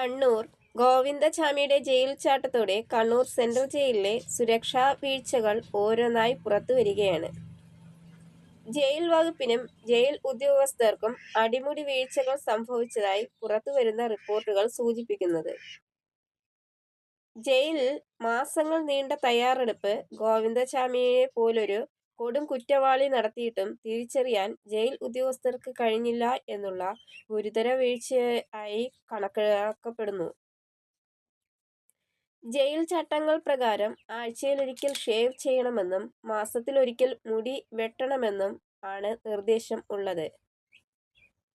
കണ്ണൂർ ഗോവിന്ദചാമിയുടെ ജയിൽ ചാട്ടത്തോടെ കണ്ണൂർ സെൻട്രൽ ജയിലിലെ സുരക്ഷാ വീഴ്ചകൾ ഓരോന്നായി പുറത്തു വരികയാണ്. ജയിൽ വകുപ്പിനും ജയിൽ ഉദ്യോഗസ്ഥർക്കും അടിമുടി വീഴ്ചകൾ സംഭവിച്ചതായി പുറത്തു വരുന്ന റിപ്പോർട്ടുകൾ സൂചിപ്പിക്കുന്നത്. ജയിലിൽ മാസങ്ങൾ നീണ്ട തയ്യാറെടുപ്പ് ഗോവിന്ദചാമിയെ പോലൊരു കൊടും കുറ്റവാളി നടത്തിയിട്ടും തിരിച്ചറിയാൻ ജയിൽ ഉദ്യോഗസ്ഥർക്ക് കഴിഞ്ഞില്ല എന്നുള്ള ഗുരുതര വീഴ്ചയായി കണക്കാക്കപ്പെടുന്നു. ജയിൽ ചട്ടങ്ങൾ പ്രകാരം ആഴ്ചയിലൊരിക്കൽ ഷേവ് ചെയ്യണമെന്നും മാസത്തിലൊരിക്കൽ മുടി വെട്ടണമെന്നും ആണ് നിർദ്ദേശം ഉള്ളത്.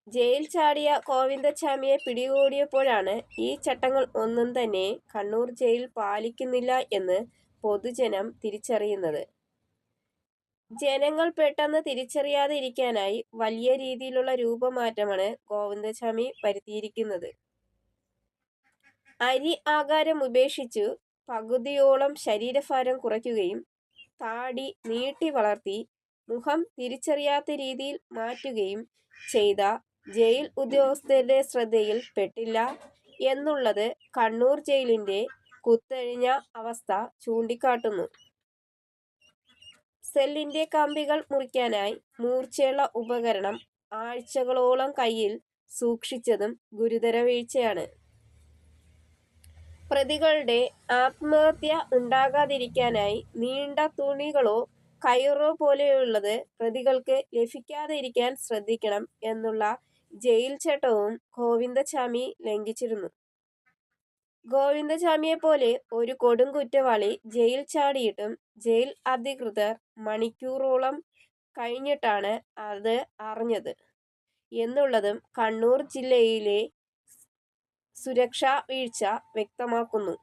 ജയിൽ ചാടിയ ഗോവിന്ദച്ചാമിയെ പിടികൂടിയപ്പോഴാണ് ഈ ചട്ടങ്ങൾ ഒന്നും തന്നെ കണ്ണൂർ ജയിൽ പാലിക്കുന്നില്ല എന്ന് പൊതുജനം തിരിച്ചറിയുന്നത്. ജനങ്ങൾ പെട്ടെന്ന് തിരിച്ചറിയാതെ ഇരിക്കാനായി വലിയ രീതിയിലുള്ള രൂപമാറ്റമാണ് ഗോവിന്ദസ്വാമി വരുത്തിയിരിക്കുന്നത്. അരി ആകാരം ഉപേക്ഷിച്ചു പകുതിയോളം ശരീരഭാരം കുറയ്ക്കുകയും താടി നീട്ടി വളർത്തി മുഖം തിരിച്ചറിയാത്ത രീതിയിൽ മാറ്റുകയും ചെയ്ത ജയിൽ ഉദ്യോഗസ്ഥരുടെ ശ്രദ്ധയിൽ പെട്ടില്ല എന്നുള്ളത് കണ്ണൂർ ജയിലിന്റെ കുത്തഴിഞ്ഞ അവസ്ഥ ചൂണ്ടിക്കാട്ടുന്നു. സെല്ലിന്റെ കമ്പികൾ മുറിക്കാനായി മൂർച്ചയുള്ള ഉപകരണം ആഴ്ചകളോളം കയ്യിൽ സൂക്ഷിച്ചതും ഗുരുതര വീഴ്ചയാണ്. പ്രതികളുടെ ആത്മഹത്യ ഉണ്ടാകാതിരിക്കാനായി നീണ്ട തുണികളോ കയറോ പോലെയുള്ളത് പ്രതികൾക്ക് ലഭിക്കാതിരിക്കാൻ ശ്രദ്ധിക്കണം എന്നുള്ള ജയിൽ ചട്ടവും ഗോവിന്ദചാമി ലംഘിച്ചിരുന്നു. ഗോവിന്ദചാമിയെപ്പോലെ ഒരു കൊടും കുറ്റവാളി ജയിൽ ചാടിയിട്ടും ജയിൽ അധികൃതർ മണിക്കൂറോളം കഴിഞ്ഞിട്ടാണ് അത് അറിഞ്ഞത്. എന്നുള്ളതും കണ്ണൂർ ജില്ലയിലെ സുരക്ഷാ വീഴ്ച വ്യക്തമാക്കുന്നു.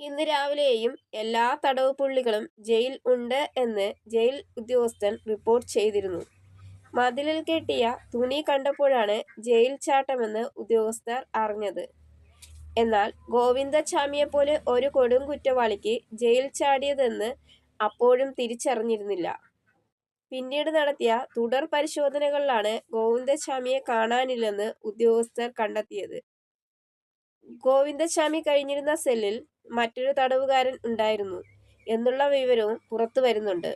ഇന്ന് രാവിലെയും എല്ലാ തടവ് പുള്ളികളും ജയിൽ ഉണ്ട് എന്ന് ജയിൽ ഉദ്യോഗസ്ഥൻ റിപ്പോർട്ട് ചെയ്തിരുന്നു. മതിലിൽ കെട്ടിയ തുണി കണ്ടപ്പോഴാണ് ജയിൽ ചാട്ടമെന്ന് ഉദ്യോഗസ്ഥർ അറിഞ്ഞത്. എന്നാൽ ഗോവിന്ദച്ചാമിയെപ്പോലെ ഒരു കൊടും കുറ്റവാളിക്ക് ജയിൽ ചാടിയതെന്ന് അപ്പോഴും തിരിച്ചറിഞ്ഞിരുന്നില്ല. പിന്നീട് നടത്തിയ തുടർ പരിശോധനകളിലാണ് ഗോവിന്ദസ്വാമിയെ കാണാനില്ലെന്ന് ഉദ്യോഗസ്ഥർ കണ്ടെത്തിയത്. ഗോവിന്ദസ്വാമി കഴിഞ്ഞിരുന്ന സെല്ലിൽ മറ്റൊരു തടവുകാരൻ ഉണ്ടായിരുന്നു എന്നുള്ള വിവരവും പുറത്തു വരുന്നുണ്ട്.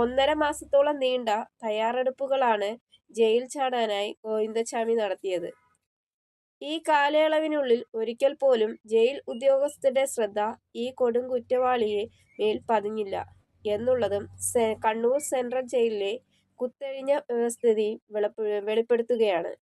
ഒന്നര മാസത്തോളം നീണ്ട തയ്യാറെടുപ്പുകളാണ് ജയിൽ ചാടാനായി ഗോവിന്ദച്ചാമി നടത്തിയത്. ഈ കാലയളവിനുള്ളിൽ ഒരിക്കൽ പോലും ജയിൽ ഉദ്യോഗസ്ഥരുടെ ശ്രദ്ധ ഈ കൊടും കുറ്റവാളിയെ മേൽ പതിഞ്ഞില്ല എന്നുള്ളതും കണ്ണൂർ സെൻട്രൽ ജയിലിലെ കുത്തഴിഞ്ഞ വ്യവസ്ഥിതി വെളിപ്പെടുത്തുകയാണ്.